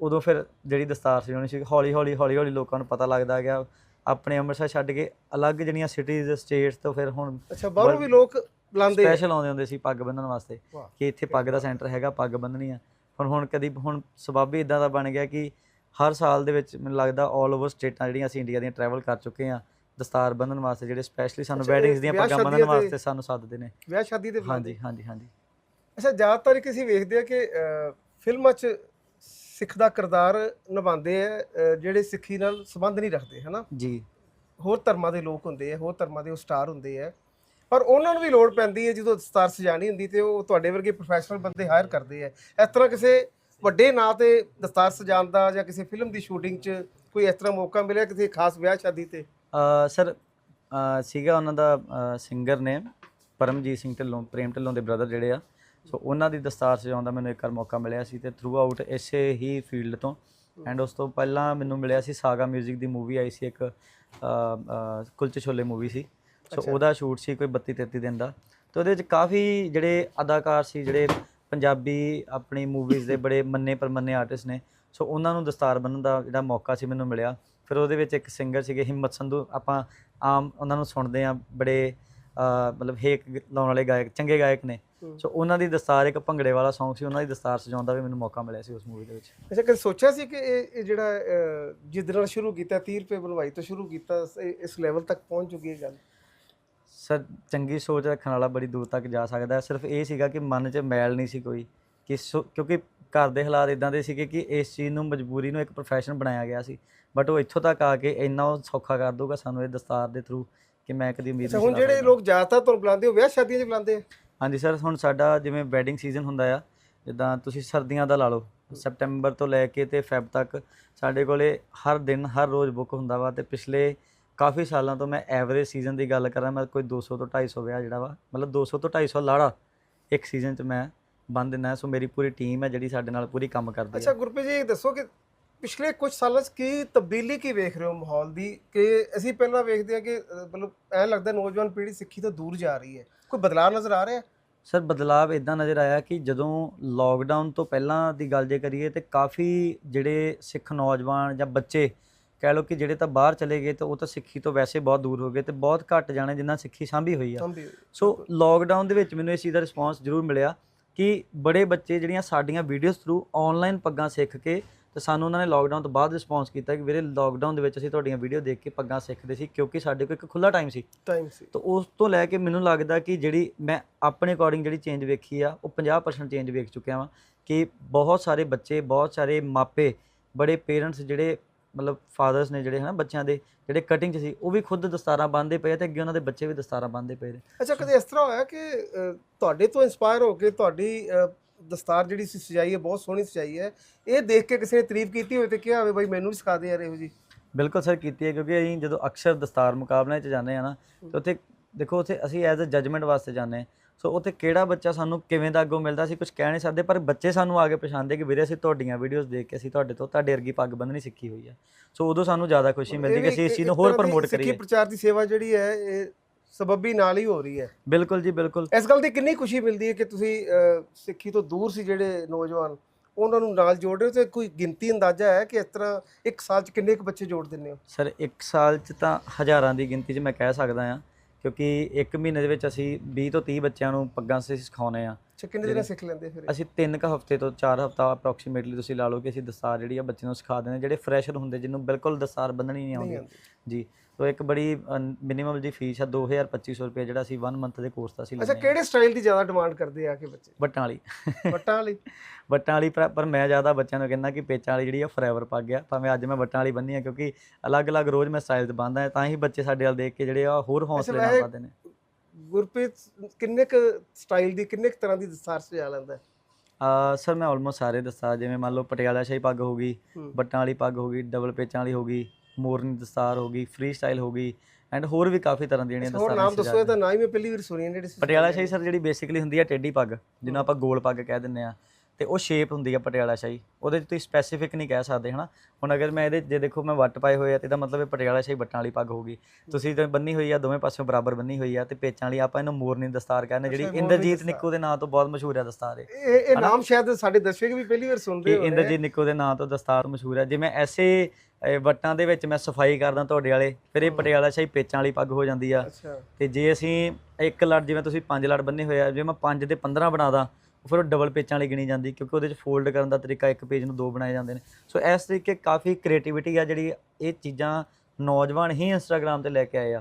ਉਦੋਂ ਫਿਰ ਜਿਹੜੀ ਦਸਤਾਰ ਸਜਾਉਣੀ ਸੀ ਹੌਲੀ ਹੌਲੀ ਹੌਲੀ ਹੌਲੀ ਲੋਕਾਂ ਨੂੰ ਪਤਾ ਲੱਗਦਾ ਗਿਆ। ਆਪਣੇ ਅੰਮ੍ਰਿਤਸਰ ਛੱਡ ਕੇ ਅਲੱਗ ਜਿਹੜੀਆਂ ਸਿਟੀਜ਼ ਸਟੇਟਸ ਤੋਂ ਫਿਰ ਹੁਣ ਅੱਛਾ ਬਾਹਰੋਂ ਵੀ ਲੋਕ ਬੁਲਾਉਂਦੇ। ਸਪੈਸ਼ਲ ਆਉਂਦੇ ਹੁੰਦੇ ਸੀ ਪੱਗ ਬੰਨਣ ਵਾਸਤੇ ਕਿ ਇੱਥੇ ਪੱਗ ਦਾ ਸੈਂਟਰ ਹੈਗਾ ਪੱਗ ਬੰਨਣੀ ਆ। ਹੁਣ ਹੁਣ ਕਦੀ ਹੁਣ ਸਬੱਬ ਹੀ ਇਦਾਂ ਦਾ ਬਣ ਗਿਆ ਕਿ ਹਰ ਸਾਲ ਦੇ ਵਿੱਚ ਮੈਨੂੰ ਲੱਗਦਾ 올 ਓਵਰ ਸਟੇਟਾਂ ਜਿਹੜੀਆਂ ਅਸੀਂ ਇੰਡੀਆ ਦੀਆਂ ਟਰੈਵਲ ਕਰ ਚੁੱਕੇ ਆ ਦਸਤਾਰ ਬੰਨਣ ਵਾਸਤੇ ਜਿਹੜੇ ਸਪੈਸ਼ਲੀ ਸਾਨੂੰ ਵੈਡਿੰਗਸ ਦੀਆਂ ਪੱਗਾਂ ਬੰਨਣ ਵਾਸਤੇ ਸਾਨੂੰ ਸੱਦਦੇ ਨੇ। ਵਿਆਹ ਸ਼ਾਦੀ ਬੁਲਾਉਂਦੇ ਹਾਂਜੀ ਹਾਂਜੀ ਹਾਂਜੀ। ਅੱਛਾ ਜ਼ਿਆਦਾਤਰ ਕਿਸੇ ਵੇਖਦੇ ਆ ਕਿ ਫਿਲਮਾਂ 'ਚ ਸਿੱਖ ਦਾ ਕਿਰਦਾਰ ਨਿਭਾਉਂਦੇ ਆ ਜਿਹੜੇ ਸਿੱਖੀ ਨਾਲ ਸੰਬੰਧ ਨਹੀਂ ਰੱਖਦੇ ਹਨਾ? ਜੀ। ਹੋਰ ਧਰਮਾਂ ਦੇ ਲੋਕ ਹੁੰਦੇ ਆ ਹੋਰ ਧਰਮਾਂ ਦੇ ਉਹ ਸਟਾਰ ਹੁੰਦੇ ਆ। ਪਰ ਉਹਨਾਂ ਨੂੰ ਵੀ ਲੋੜ ਪੈਂਦੀ ਹੈ ਜਦੋਂ ਦਸਤਾਰ ਸਜਾਣੀ ਹੁੰਦੀ ਤੇ ਉਹ ਤੁਹਾਡੇ ਵਰਗੇ ਪ੍ਰੋਫੈਸ਼ਨਲ ਬੰਦੇ ਹਾਇਰ ਕਰਦੇ ਆ ਇਸ ਤਰ੍ਹਾਂ ਕਿਸੇ ਵੱਡੇ ਨਾਂ ਤੇ ਦਸਤਾਰ ਸਜਾਉਣ ਦਾ ਜਾਂ ਕਿਸੇ ਫਿਲਮ ਦੀ ਸ਼ੂਟਿੰਗ 'ਚ ਕੋਈ ਇਸ ਤਰ੍ਹਾਂ ਮੌਕਾ ਮਿਲਿਆ ਕਿਸੇ ਖਾਸ ਵਿਆਹ ਸ਼ਾਦੀ ਤੇ? ਸਰ ਸੀਗਾ ਉਹਨਾਂ ਦਾ ਸਿੰਗਰ ਨੇ ਪਰਮਜੀਤ ਸਿੰਘ ਢਿੱਲੋਂ ਪ੍ਰੇਮ ਢਿੱਲੋਂ ਦੇ ਬ੍ਰਦਰ ਜਿਹੜੇ ਆ। ਸੋ ਉਹਨਾਂ ਦੀ ਦਸਤਾਰ ਸਜਾਉਣ ਦਾ ਮੈਨੂੰ ਇੱਕ ਵਾਰ ਮੌਕਾ ਮਿਲਿਆ ਸੀ ਤੇ ਥਰੂ ਆਊਟ ਇਸੇ ਹੀ ਫੀਲਡ ਤੋਂ ਐਂਡ ਉਸ ਤੋਂ ਪਹਿਲਾਂ ਮੈਨੂੰ ਮਿਲਿਆ ਸੀ ਸਾਗਾ 뮤직 ਦੀ ਮੂਵੀ ਆਈ ਸੀ ਇੱਕ ਅ, ਕੁਲਚੇ ਛੋਲੇ ਮੂਵੀ ਸੀ। ਸੋ ਉਹਦਾ ਸ਼ੂਟ ਸੀ ਕੋਈ 32 33 ਦਿਨ ਦਾ। ਤੇ ਉਹਦੇ ਵਿੱਚ ਕਾਫੀ ਜਿਹੜੇ ਅਦਾਕਾਰ ਸੀ ਜਿਹੜੇ ਪੰਜਾਬੀ ਆਪਣੀ ਮੂਵੀਜ਼ ਦੇ ਬੜੇ ਮੰਨੇ ਪਰਮੰਨੇ ਆਰਟਿਸਟ ਨੇ। ਸੋ ਉਹਨਾਂ ਨੂੰ ਦਸਤਾਰ ਬੰਨਣ ਦਾ ਜਿਹੜਾ ਮੌਕਾ ਸੀ ਮੈਨੂੰ ਮਿਲਿਆ। ਫਿਰ ਉਹਦੇ ਵਿੱਚ ਇੱਕ ਸਿੰਗਰ ਸੀਗੇ ਹਿੰਮਤ ਸੰਧੂ। ਆਪਾਂ ਆਮ ਉਹਨਾਂ ਨੂੰ ਸੁਣਦੇ ਆ ਬੜੇ ਮਤਲਬ ਹੇਕ ਲਾਉਣ ਵਾਲੇ ਗਾਇਕ ਚੰਗੇ ਗਾਇਕ ਨੇ। ਸੋ ਉਹਨਾਂ ਦੀ ਦਸਤਾਰ ਇੱਕ ਭੰਗੜੇ ਵਾਲਾ Song ਸੀ। ਉਹਨਾਂ ਦੀ ਦਸਤਾਰ ਸਜਾਉਣ ਦਾ ਵੀ ਮੈਨੂੰ ਮੌਕਾ ਮਿਲਿਆ ਸੀ ਉਸ ਮੂਵੀ ਦੇ ਵਿੱਚ। ਅੱਛਾ ਕਦੇ ਸੋਚਿਆ ਸੀ ਕਿ ਇਹ ਜਿਹੜਾ ਜਿੱਦ ਨਾਲ ਸ਼ੁਰੂ ਕੀਤਾ 30 ਰੁਪਏ ਬਣਵਾਈ ਤੋਂ ਸ਼ੁਰੂ ਕੀਤਾ ਇਸ ਲੈਵਲ ਤੱਕ ਪਹੁੰਚ ਚੁੱਕੀ ਹੈ ਗੱਲ? ਸਰ ਚੰਗੀ ਸੋਚ ਰੱਖਣ ਵਾਲਾ ਬੜੀ ਦੂਰ ਤੱਕ ਜਾ ਸਕਦਾ ਹੈ। ਸਿਰਫ ਇਹ ਸੀਗਾ ਕਿ ਮਨ 'ਚ ਮੈਲ ਨਹੀਂ ਸੀ ਕੋਈ ਕਿ ਕਿਉਂਕਿ ਘਰ ਦੇ ਹਾਲਾਤ ਇਦਾਂ ਦੇ ਸੀਗੇ ਕਿ ਇਸ ਚੀਜ਼ ਨੂੰ ਮਜਬੂਰੀ ਨੂੰ ਇੱਕ ਪ੍ਰੋਫੈਸ਼ਨ ਬਣਾਇਆ ਗਿਆ ਸੀ। ਬਟ ਉਹ ਇੱਥੋਂ ਤੱਕ ਆ ਕੇ ਇੰਨਾ ਉਹ ਸੌਖਾ ਕਰ ਦੂਗਾ ਸਾਨੂੰ ਇਹ ਦਸਤਾਰ ਦੇ ਥਰੂ ਕਿ ਮੈਂ ਕਦੀ ਉਮੀਦ ਨਹੀਂ ਹੁਣ ਜਿਹੜੇ। ਲੋਕ ਜ਼ਿਆਦਾਤਰ ਤੁਹਾਨੂੰ ਬੁਲਾਉਂਦੇ ਹੋ ਵਿਆਹ ਸ਼ਾਦੀਆਂ 'ਚ ਬੁਲਾਉਂਦੇ ਆ? ਹਾਂਜੀ ਸਰ ਹੁਣ ਸਾਡਾ ਜਿਵੇਂ ਵੈਡਿੰਗ ਸੀਜ਼ਨ ਹੁੰਦਾ ਆ ਜਿੱਦਾਂ ਤੁਸੀਂ ਸਰਦੀਆਂ ਦਾ ਲਾ ਲਓ ਸੈਪਟੈਂਬਰ ਤੋਂ ਲੈ ਕੇ ਤੇ ਫੈਬ ਤੱਕ ਸਾਡੇ ਕੋਲੇ ਹਰ ਦਿਨ ਹਰ ਰੋਜ਼ ਬੁੱਕ ਹੁੰਦਾ ਵਾ ਤੇ ਪਿਛਲੇ ਕਾਫੀ ਸਾਲਾਂ ਤੋਂ ਮੈਂ ਐਵਰੇਜ ਸੀਜ਼ਨ ਦੀ ਗੱਲ ਕਰਾਂ ਮੈਂ ਕੋਈ 200 ਤੋਂ 250 ਵਿਆਹ ਜਿਹੜਾ ਵਾ ਮਤਲਬ 200 ਤੋਂ 250 ਲਾੜਾ ਇੱਕ ਸੀਜ਼ਨ 'ਚ ਮੈਂ ਬੰਨ ਦਿੰਦਾ ਸੋ ਮੇਰੀ ਪੂਰੀ ਟੀਮ ਹੈ ਜਿਹੜੀ ਸਾਡੇ ਨਾਲ ਪੂਰੀ ਕੰਮ ਕਰਦੀ ਅੱਛਾ ਹੈ ਗੁਰਪ੍ਰੀਤ ਜੀ ਦੱਸੋ ਕਿ ਪਿਛਲੇ ਕੁਝ ਸਾਲਾਂ 'ਚ ਕੀ ਤਬਦੀਲੀ ਕੀ ਵੇਖ ਰਹੇ ਹੋ ਮਾਹੌਲ ਦੀ? ਕਿ ਅਸੀਂ ਪਹਿਲਾਂ ਵੇਖਦੇ ਹਾਂ ਕਿ ਮਤਲਬ ਐਂ ਲੱਗਦਾ ਨੌਜਵਾਨ ਪੀੜ੍ਹੀ ਸਿੱਖੀ ਤੋਂ ਦੂਰ ਜਾ ਰਹੀ ਹੈ। ਕੋਈ ਬਦਲਾਅ ਨਜ਼ਰ ਆ ਰਿਹਾ? ਸਰ ਬਦਲਾਵ ਇਦਾਂ ਨਜ਼ਰ ਆਇਆ ਕਿ ਜਦੋਂ ਲੋਕਡਾਊਨ ਤੋਂ ਪਹਿਲਾਂ ਦੀ ਗੱਲ ਜੇ ਕਰੀਏ ਤੇ ਕਾਫੀ ਜਿਹੜੇ ਸਿੱਖ ਨੌਜਵਾਨ ਜਾਂ ਬੱਚੇ ਕਹਿ ਲਓ ਕਿ ਜਿਹੜੇ ਤਾਂ ਬਾਹਰ ਚਲੇ ਗਏ ਤੇ ਉਹ ਤਾਂ ਸਿੱਖੀ ਤੋਂ ਵੈਸੇ ਬਹੁਤ ਦੂਰ ਹੋ ਗਏ ਤੇ ਬਹੁਤ ਘੱਟ ਜਾਣੇ ਜਿਨ੍ਹਾਂ ਸਿੱਖੀ ਸਾਂਭੀ ਹੋਈ ਆ। ਸੋ ਲੋਕਡਾਊਨ ਦੇ ਵਿੱਚ ਮੈਨੂੰ ਇਸ ਚੀਜ਼ ਦਾ ਰਿਸਪਾਂਸ ਜ਼ਰੂਰ ਮਿਲਿਆ ਕਿ ਬੜੇ ਬੱਚੇ ਜਿਹੜੀਆਂ ਸਾਡੀਆਂ ਵੀਡੀਓਜ਼ ਥਰੂ ਆਨਲਾਈਨ ਪੱਗਾਂ ਸਿੱਖ ਕੇ ਤੇ ਸਾਨੂੰ ਉਹਨਾਂ ਨੇ ਲੋਕਡਾਊਨ ਤੋਂ ਬਾਅਦ ਰਿਸਪਾਂਸ ਕੀਤਾ ਕਿ ਵੀਰੇ ਲੋਕਡਾਊਨ ਦੇ ਵਿੱਚ ਅਸੀਂ ਤੁਹਾਡੀਆਂ ਵੀਡੀਓ ਦੇਖ ਕੇ ਪੱਗਾਂ ਸਿੱਖਦੇ ਸੀ ਕਿਉਂਕਿ ਸਾਡੇ ਕੋਲ ਇੱਕ ਖੁੱਲਾ ਟਾਈਮ ਸੀ। ਟਾਈਮ ਸੀ। ਤਾਂ ਉਸ ਤੋਂ ਲੈ ਕੇ ਮੈਨੂੰ ਲੱਗਦਾ ਕਿ ਜਿਹੜੀ ਮੈਂ ਆਪਣੇ ਅਕੋਰਡਿੰਗ ਜਿਹੜੀ ਚੇਂਜ ਵੇਖੀ ਆ ਉਹ 50% ਚੇਂਜ ਵੇਖ ਚੁੱਕਿਆ ਵਾਂ ਕਿ ਬਹੁਤ ਸਾਰੇ ਬੱਚੇ ਬਹੁਤ ਸਾਰੇ ਮਾਪੇ ਬੜੇ ਪੇਰੈਂਟਸ ਜਿਹੜੇ ਮਤਲਬ ਫਾਦਰਸ ਨੇ ਜਿਹੜੇ ਹਨਾ ਬੱਚਿਆਂ ਦੇ ਜਿਹੜੇ ਕਟਿੰਗ 'ਚ ਸੀ ਉਹ ਵੀ ਖੁਦ ਦਸਤਾਰਾਂ ਬੰਨ੍ਹਦੇ ਪਏ ਆ ਤੇ ਅੱਗੇ ਉਹਨਾਂ ਦੇ ਬੱਚੇ ਵੀ ਦਸਤਾਰਾਂ ਬੰਨ੍ਹਦੇ ਪਏ ਨੇ। ਅੱਛਾ ਕਦੇ ਇਸ ਤਰ੍ਹਾਂ ਹੋਇਆ ਕਿ ਤੁਹਾਡੇ ਤੋਂ ਇਨਸਪਾਇਰ ਹੋ ਕੇ ਤੁਹਾਡੀ ਦਸਤਾਰ ਜਿਹੜੀ ਸੀ ਸਜਾਈ ਹੈ ਬਹੁਤ ਸੋਹਣੀ ਸਜਾਈ ਹੈ ਇਹ ਦੇਖ ਕੇ ਕਿਸੇ ਨੇ ਤਾਰੀਫ ਕੀਤੀ ਹੋਵੇ ਤੇ ਕਿਹਾ ਹੋਵੇ ਬਾਈ ਮੈਨੂੰ ਵੀ ਸਿਖਾ ਦੇ ਯਾਰ ਇਹੋ ਜੀ ਬਿਲਕੁਲ ਸਰ ਕੀਤੀ ਹੈ ਕਿਉਂਕਿ ਅਸੀਂ ਜਦੋਂ ਅਕਸਰ ਦਸਤਾਰ ਮੁਕਾਬਲਿਆਂ 'ਚ ਜਾਂਦੇ ਆ ਨਾ ਤੇ ਉੱਥੇ ਦੇਖੋ ਉੱਥੇ ਅਸੀਂ ਐਜ਼ ਅ ਜਜਮੈਂਟ ਵਾਸਤੇ ਜਾਂਦੇ ਹਾਂ। ਸੋ ਉੱਥੇ ਕਿਹੜਾ ਬੱਚਾ ਸਾਨੂੰ ਕਿਵੇਂ ਦਾ ਅੱਗੋਂ ਮਿਲਦਾ ਸੀ ਕੁਝ ਕਹਿ ਨਹੀਂ ਸਕਦੇ ਪਰ ਬੱਚੇ ਸਾਨੂੰ ਆ ਕੇ ਪਛਾਣਦੇ ਕਿ ਵੀਰੇ ਅਸੀਂ ਤੁਹਾਡੀਆਂ ਵੀਡੀਓਜ਼ ਦੇਖ ਕੇ ਅਸੀਂ ਤੁਹਾਡੇ ਤੋਂ ਤੁਹਾਡੇ ਵਰਗੀ ਪੱਗ ਬੰਨ੍ਹਣੀ ਸਿੱਖੀ ਹੋਈ ਆ। ਸੋ ਉਦੋਂ ਸਾਨੂੰ ਜ਼ਿਆਦਾ ਖੁਸ਼ੀ ਮਿਲਦੀ ਕਿ ਅਸੀਂ ਇਸ ਚੀਜ਼ ਨੂੰ ਹੋਰ ਪ੍ਰਮੋਟ ਸਿੱਖੀ ਕਰੀਏ। ਪ੍ਰਚਾਰ ਦੀ ਸੇਵਾ ਜਿਹੜੀ ਹੈ ਇਹ ਸਬੱਬੀ ਨਾਲ ਹੀ ਹੋ ਰਹੀ ਹੈ। ਬਿਲਕੁਲ ਜੀ ਬਿਲਕੁਲ। ਇਸ ਗੱਲ ਦੀ ਕਿੰਨੀ ਖੁਸ਼ੀ ਮਿਲਦੀ ਹੈ ਕਿ ਤੁਸੀਂ ਸਿੱਖੀ ਤੋਂ ਦੂਰ ਸੀ ਜਿਹੜੇ ਨੌਜਵਾਨ ਉਹਨਾਂ ਨੂੰ ਨਾਲ ਜੋੜ ਰਹੇ ਹੋ ਤੇ ਕੋਈ ਗਿਣਤੀ ਅੰਦਾਜ਼ਾ ਹੈ ਕਿ ਇਸ ਤਰ੍ਹਾਂ ਇੱਕ ਸਾਲ 'ਚ ਕਿੰਨੇ ਕੁ ਬੱਚੇ ਜੋੜ ਦਿੰਦੇ ਹੋ? ਸਰ ਇੱਕ ਸਾਲ 'ਚ ਤਾਂ ਹਜ਼ਾਰਾਂ ਦੀ ਗਿਣਤੀ 'ਚ ਮੈਂ ਕਹਿ ਸਕਦਾ ਹਾਂ। ਕਿਉਂਕਿ ਇੱਕ ਮਹੀਨੇ ਦੇ ਵਿੱਚ ਅਸੀਂ 20 ਤੋਂ 30 ਬੱਚਿਆਂ ਨੂੰ ਪੱਗਾਂ ਅਸੀਂ ਸਿਖਾਉਂਦੇ ਆ ਅੱਛਾ ਕਿੰਨੇ ਦਿਨਾਂ ਸਿੱਖ ਲੈਂਦੇ ਫਿਰ? ਅਸੀਂ 3 ਕ ਹਫ਼ਤੇ ਤੋਂ 4 ਹਫ਼ਤਾ ਅਪਰੋਕਸੀਮੇਟਲੀ ਤੁਸੀਂ ਲਾ ਲਓ ਕਿ ਅਸੀਂ ਦਸਤਾਰ ਜਿਹੜੀ ਆ ਬੱਚੇ ਨੂੰ ਸਿਖਾ ਦਿੰਦੇ। ਜਿਹੜੇ ਫਰੈਸ਼ਰ ਹੁੰਦੇ ਜਿਹਨੂੰ ਬਿਲਕੁਲ ਦਸਤਾਰ ਬੰਨਣੀ ਨਹੀਂ ਆਉਂਦੀ। ਜੀ ਤੋਂ ਇੱਕ ਬੜੀ ਮਿਨੀਮਮ ਦੀ ਫੀਸ ਆ 2250 ਰੁਪਏ ਜਿਹੜਾ ਅਸੀਂ 1 ਮੰਥ ਦੇ ਕੋਰਸ ਦਾ ਅਸੀਂ ਅੱਛਾ ਲੈਂਦੇ ਕਿਹੜੇ ਸਟਾਈਲ ਦੀ ਜ਼ਿਆਦਾ ਡਿਮਾਂਡ ਕਰਦੇ ਆ ਕਿ ਬੱਚੇ? ਬੱਟਾਂ ਵਾਲੀ। ਵੱਟਾਂ ਵਾਲੀ? ਬੱਟਾਂ ਵਾਲੀ ਪਰ ਮੈਂ ਜ਼ਿਆਦਾ ਬੱਚਿਆਂ ਨੂੰ ਕਹਿੰਦਾ ਕਿ ਪੇਚਾਂ ਵਾਲੀ ਜਿਹੜੀ ਆ ਫੋਰਐਵਰ ਪੱਗ ਆ ਭਾਵੇਂ ਅੱਜ ਮੈਂ ਬੱਟਾਂ ਵਾਲੀ ਬੰਨੀ ਆ ਕਿਉਂਕਿ ਅਲੱਗ-ਅਲੱਗ ਰੋਜ਼ ਮੈਂ ਸਟਾਈਲ 'ਚ ਬੰਨਦਾ ਤਾਂ ਹੀ ਬੱਚੇ ਸਾਡੇ ਵੱਲ ਦੇਖ ਕੇ ਜਿਹੜੇ ਆ ਹੋਰ ਹੌਸਲੇ ਨਾਲ ਵੈਸੇ- ਵੱਧਦੇ ਨੇ। ਗੁਰਪ੍ਰੀਤ ਕਿੰਨੇ ਕੁ ਸਟਾਈਲ ਦੀ ਕਿੰਨੇ ਕੁ ਤਰ੍ਹਾਂ ਦੀ ਦਸਤਾਰ ਸਜਾ ਲੈਂਦਾ ਹੈ? ਆ ਸਰ ਮੈਂ ਆਲਮੋਸਟ ਸਾਰੇ ਦੱਸਾਂ ਜਿਵੇਂ ਮੰਨ ਲਓ ਪਟਿਆਲਾ ਸ਼ਾਹੀ ਪੱਗ ਹੋ ਗਈ ਹੂੰ। ਬੱਟਾਂ ਵਾਲੀ ਪੱਗ ਹੋ ਗਈ ਡਬਲ ਪੇਚਾਂ ਵਾਲੀ ਹੋ ਗਈ ਮੋਰਨੀ ਦਸਤਾਰ ਹੋ ਗਈ ਫ੍ਰੀ ਸਟਾਈਲ ਹੋ ਗਈ ਐਂਡ ਹੋਰ ਵੀ ਕਾਫੀ ਤਰ੍ਹਾਂ ਦੀਆਂ ਜਿਹੜੀਆਂ ਹੋਰ ਦਸਤਾਰਾਂ ਨਾਮ ਦੱਸੋ ਇਹ ਤਾਂ ਸਜਾਉਂਦੇ ਨਾ ਹੀ ਮੈਂ ਪਹਿਲੀ ਵਾਰ ਸੁਣੀ ਹੈ ਜਿਹੜੀ ਤੁਸੀਂ ਪਟਿਆਲਾ ਸ਼ਾਹੀ ਸਰ ਜਿਹੜੀ ਬੇਸਿਕਲੀ ਹੁੰਦੀ ਹੈ ਟੇਢੀ ਪੱਗ ਜਿਹਨੂੰ ਆਪਾਂ ਗੋਲ ਪੱਗ ਕਹਿ ਦਿੰਦੇ ਆ ਤੇ ਉਹ ਸ਼ੇਪ ਹੁੰਦੀ ਆ ਪਟਿਆਲਾ ਸ਼ਾਹੀ। ਉਹਦੇ 'ਚ ਤੁਸੀਂ ਸਪੈਸੀਫਿਕ ਨਹੀਂ ਕਹਿ ਸਕਦੇ ਹਨਾ? ਹੁਣ ਅਗਰ ਮੈਂ ਇਹਦੇ ਜੇ ਦੇਖੋ ਮੈਂ ਵੱਟ ਪਾਏ ਹੋਏ ਆ ਤੇ ਇਹਦਾ ਮਤਲਬ ਇਹ ਪਟਿਆਲਾ ਸ਼ਾਹੀ ਬੱਟਾਂ ਵਾਲੀ ਪੱਗ ਹੋਊਗੀ। ਤੁਸੀਂ ਜਿਵੇਂ ਬੰਨੀ ਹੋਈ ਆ ਦੋਵੇਂ ਪਾਸਿਓਂ ਬਰਾਬਰ ਬੰਨੀ ਹੋਈ ਆ ਤੇ ਪੇਚਾਂ ਵਾਲੀ ਆਪਾਂ ਇਹਨੂੰ ਮੋਰਨੀ ਦਸਤਾਰ ਕਹਿੰਦੇ ਜਿਹੜੀ ਇੰਦਰਜੀਤ। ਨਿੱਕੂ ਦੇ ਨਾਂ ਤੋਂ ਬਹੁਤ ਮਸ਼ਹੂਰ ਹੈ ਦਸਤਾਰ ਇਹ। ਇਹ ਨਾਮ ਸ਼ਾਇਦ ਸਾਡੇ ਦਰਸ਼ਕ ਵੀ ਪਹਿਲੀ ਵਾਰ ਸੁਣ ਕਿ ਰਹੇ ਹੋਣੇ ਆ। ਇੰਦਰਜੀਤ ਨਿੱਕੋ ਦੇ ਨਾਂ ਤੋਂ ਦਸਤਾਰ ਮਸ਼ਹੂਰ ਹੈ ਜਿਵੇਂ ਐਸੇ ਵੱਟਾਂ ਦੇ ਵਿੱਚ ਮੈਂ ਸਫ਼ਾਈ ਕਰਦਾ ਤੁਹਾਡੇ ਵਾਲੇ ਫਿਰ ਇਹ। ਪਟਿਆਲਾ ਸ਼ਾਹੀ ਪੇਚਾਂ ਵਾਲੀ ਪੱਗ ਹੋ ਜਾਂਦੀ ਆ। ਤੇ ਜੇ ਅਸੀਂ ਇੱਕ ਲੜ ਜਿਵੇਂ ਤੁਸੀਂ ਪੰਜ ਲੜ ਬੰਨੇ ਹੋਏ ਆ ਜੇ ਮੈਂ ਪੰਜ ਦੇ 15 ਬਣਾਦਾ ਫਿਰ ਉਹ ਡਬਲ ਪੇਚਾਂ ਵਾਲੀ ਗਿਣੀ ਜਾਂਦੀ ਕਿਉਂਕਿ ਉਹਦੇ ਚ ਫੋਲਡ ਕਰਨ ਦਾ ਤਰੀਕਾ ਇੱਕ ਪੇਜ ਨੂੰ ਦੋ ਬਣਾਏ ਜਾਂਦੇ ਨੇ। ਸੋ ਇਸ ਤਰੀਕੇ ਕਾਫੀ ਕ੍ਰੀਏਟੀਵਿਟੀ ਆ ਜਿਹੜੀ ਇਹ ਚੀਜ਼ਾਂ ਨੌਜਵਾਨ ਹੀ ਇੰਸਟਾਗ੍ਰam ਤੇ ਲੈ ਕੇ ਆਏ ਆ।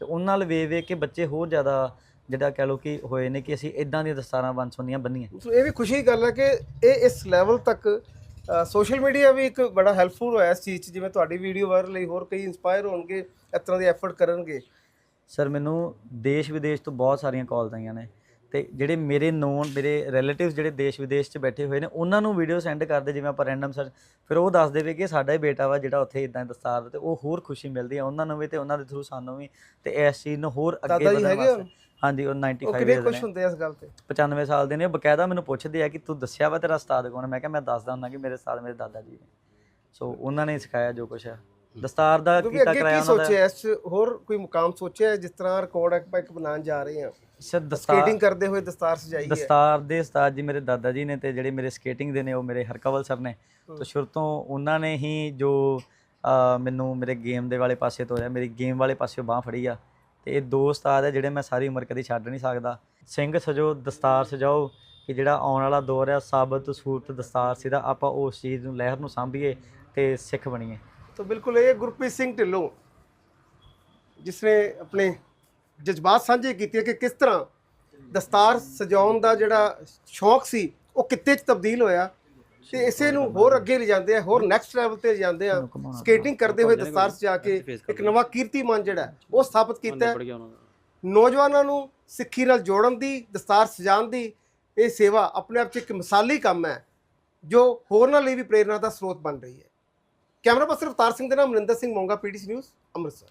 ਤੇ ਉਹਨਾਂ ਨਾਲ ਵੇਖ ਵੇਖ ਕੇ ਬੱਚੇ ਹੋਰ ਜ਼ਿਆਦਾ ਜਿਹੜਾ ਕਹਿ ਲਓ ਕਿ ਹੋਏ ਨੇ ਕਿ ਅਸੀਂ ਇਦਾਂ ਦੀਆਂ ਦਸਤਾਰਾਂ ਬਣ ਸੁਣੀਆਂ ਬੰਨੀਆਂ। ਸੋ ਇਹ ਵੀ ਖੁਸ਼ੀ ਦੀ ਗੱਲ ਹੈ ਕਿ ਇਹ ਇਸ ਲੈਵਲ ਤੱਕ ਸੋਸ਼ਲ ਮੀਡੀਆ ਵੀ ਇੱਕ ਬੜਾ ਹੈਲਪਫੁਲ ਹੋਇਆ ਇਸ ਚੀਜ਼ 'ਚ। ਜਿਵੇਂ ਤੁਹਾਡੀ ਵੀਡੀਓ ਵਾਇਰਲ ਲਈ ਹੋਰ ਕਈ ਇਨਸਪਾਇਰ ਹੋਣਗੇ ਇਸ ਤਰ੍ਹਾਂ ਦੀ ਐਫਰਟ ਕਰਨਗੇ। ਸਰ ਮੈਨੂੰ ਦੇਸ਼ ਵਿਦੇਸ਼ ਤੋਂ ਬਹੁਤ ਸਾਰੀਆਂ ਕਾਲਸ ਆਈਆਂ ਨੇ। ਤੇ ਜਿਹੜੇ ਮੇਰੇ ਨੋਨ ਮੇਰੇ ਰਿਲੇਟਿਵਸ ਜਿਹੜੇ ਦੇਸ਼ ਵਿਦੇਸ਼ 'ਚ ਬੈਠੇ ਹੋਏ ਨੇ ਉਹਨਾਂ ਨੂੰ ਵੀਡੀਓ ਸੈਂਡ ਕਰਦੇ ਜਿਵੇਂ ਆਪਾਂ ਰੈਂਡਮ ਸਰ ਫਿਰ ਉਹ ਦੱਸਦੇ ਵੀ ਕਿ ਸਾਡਾ ਹੀ ਬੇਟਾ ਵਾ ਜਿਹੜਾ ਉੱਥੇ ਇਦਾਂ ਦਸਤਾਰ ਤੇ ਉਹ ਹੋਰ ਖੁਸ਼ੀ ਮਿਲਦੀ ਆ ਉਹਨਾਂ ਨੂੰ ਵੀ ਤੇ ਉਹਨਾਂ ਦੇ ਥਰੂ ਸਾਨੂੰ ਵੀ ਤੇ ਇਸ ਚੀਜ਼ ਨੂੰ ਹੋਰ ਅੱਗੇ ਹੈਗੇ ਵਾਸਤੇ? ਹਾਂਜੀ ਉਹ ਉਹ 95 ਕਿੰਨੇ ਏਜ ਖੁਸ਼ ਹੁੰਦੇ ਆ ਇਸ ਗੱਲ ਤੇ? 95 ਸਾਲ ਦੇ ਨੇ। ਉਹ ਬਕਾਇਦਾ ਮੈਨੂੰ ਪੁੱਛਦੇ ਆ ਕਿ ਤੂੰ ਦੱਸਿਆ ਵਾ ਤੇਰਾ ਉਸਤਾਦ ਕੌਣ ਮੈਂ ਕਿਹਾ ਮੈਂ ਦੱਸਦਾ ਹੁੰਦਾ ਕਿ ਮੇਰੇ ਉਸਤਾਦ ਮੇਰੇ ਦਾਦਾ ਜੀ ਨੇ। ਸੋ ਉਹਨਾਂ ਨੇ ਸਿਖਾਇਆ ਜੋ ਕੁਛ ਹੈ ਦਸਤਾਰ ਦਾ ਕੀਤਾ ਕਰਾਇਆ ਕੀ ਉਹਨਾਂ ਦਾ। ਸੋਚਿਆ? ਇਸ? ਹੋਰ ਕੋਈ ਮੁਕਾਮ ਸੋਚਿਆ? ਜਿਸ ਤਰ੍ਹਾਂ ਰਿਕਾਰਡ ਇੱਕ ਬਣਾਉਣ ਜਾ ਰਹੇ ਹਾਂ। ਸਿਰ ਦਸਤਾਰ ਸਕੇਟਿੰਗ ਕਰਦੇ ਹੋਏ ਦਸਤਾਰ ਸਜਾਈ ਹੈ। ਦਸਤਾਰ ਦੇ ਉਸਤਾਦ ਜੀ ਮੇਰੇ ਦਾਦਾ ਜੀ ਨੇ ਤੇ ਜਿਹੜੇ ਮੇਰੇ ਸਕੇਟਿੰਗ ਦੇ ਨੇ ਉਹ ਮੇਰੇ ਹਰਕਵਲ ਸਰ ਨੇ। ਤੋਂ ਸ਼ੁਰੂ ਤੋਂ ਉਹਨਾਂ ਨੇ ਹੀ ਜੋ ਮੈਨੂੰ ਮੇਰੇ ਗੇਮ ਦੇ ਵਾਲੇ ਪਾਸੇ ਤੋਰਿਆ। ਮੇਰੀ ਗੇਮ ਵਾਲੇ ਪਾਸੇ ਬਾਹ ਫੜੀ ਆ। ਤੇ ਇਹ ਦੋ ਉਸਤਾਦ ਹੈ ਜਿਹੜੇ ਮੈਂ ਸਾਰੀ ਉਮਰ ਕਦੀ ਛੱਡ ਨਹੀਂ ਸਕਦਾ। ਸਿੰਘ ਸਜੋ ਦਸਤਾਰ ਸਜਾਓ ਕਿ ਜਿਹੜਾ ਆਉਣ ਵਾਲਾ ਦੌਰ ਹੈ ਸਾਬਤ ਸੂਰਤ ਦਸਤਾਰ ਸਿਦਾ ਆਪਾਂ ਉਸ ਚੀਜ਼ ਨੂੰ ਲਹਿਰ ਨੂੰ ਸਾਂਭੀਏ ਤੇ ਸਿੱਖ ਬਣੀਏ। ਤਾਂ ਬਿਲਕੁਲ ਇਹ ਗੁਰਪ੍ਰੀਤ ਸਿੰਘ ਢਿੱਲੋਂ ਜਿਸ ਨੇ ਆਪਣੇ ਜਜ਼ਬਾਤ ਸਾਂਝੇ ਕੀਤੇ ਕਿ ਕਿਸ ਤਰ੍ਹਾਂ ਦਸਤਾਰ ਸਜਾਉਣ ਦਾ ਜਿਹੜਾ ਸ਼ੌਕ ਸੀ ਉਹ ਕਿੱਤੇ 'ਚ ਤਬਦੀਲ ਹੋਇਆ ਤੇ ਇਸੇ ਨੂੰ ਹੋਰ ਅੱਗੇ ਲਿਜਾਂਦੇ ਆ ਹੋਰ ਨੈਕਸਟ ਲੈਵਲ ਤੇ ਲਿਜਾਂਦੇ ਆ। ਸਕੇਟਿੰਗ ਕਰਦੇ ਹੋਏ ਦਸਤਾਰ ਸਜਾ ਕੇ ਇੱਕ ਨਵਾਂ ਕੀਰਤੀਮਾਨ ਜਿਹੜਾ ਉਹ ਸਥਾਪਿਤ ਕੀਤਾ ਹੈ। ਨੌਜਵਾਨਾਂ ਨੂੰ ਸਿੱਖੀ ਨਾਲ ਜੋੜਨ ਦੀ ਦਸਤਾਰ ਸਜਾਉਣ ਦੀ ਇਹ ਸੇਵਾ ਆਪਣੇ ਆਪ 'ਚ ਇੱਕ ਮਿਸਾਲੀ ਕੰਮ ਹੈ ਜੋ ਹੋਰਨਾਂ ਲਈ ਵੀ ਪ੍ਰੇਰਨਾ ਦਾ ਸਰੋਤ ਬਣ ਰਹੀ ਹੈ। ਕੈਮਰਾ ਪਰਸਨ ਅਵਤਾਰ ਸਿੰਘ ਦੇ ਨਾਲ ਮਨਿੰਦਰ ਸਿੰਘ ਮੋਂਗਾ ਪੀਟੀਸੀ ਨਿਊਜ਼ ਅੰਮ੍ਰਿਤਸਰ।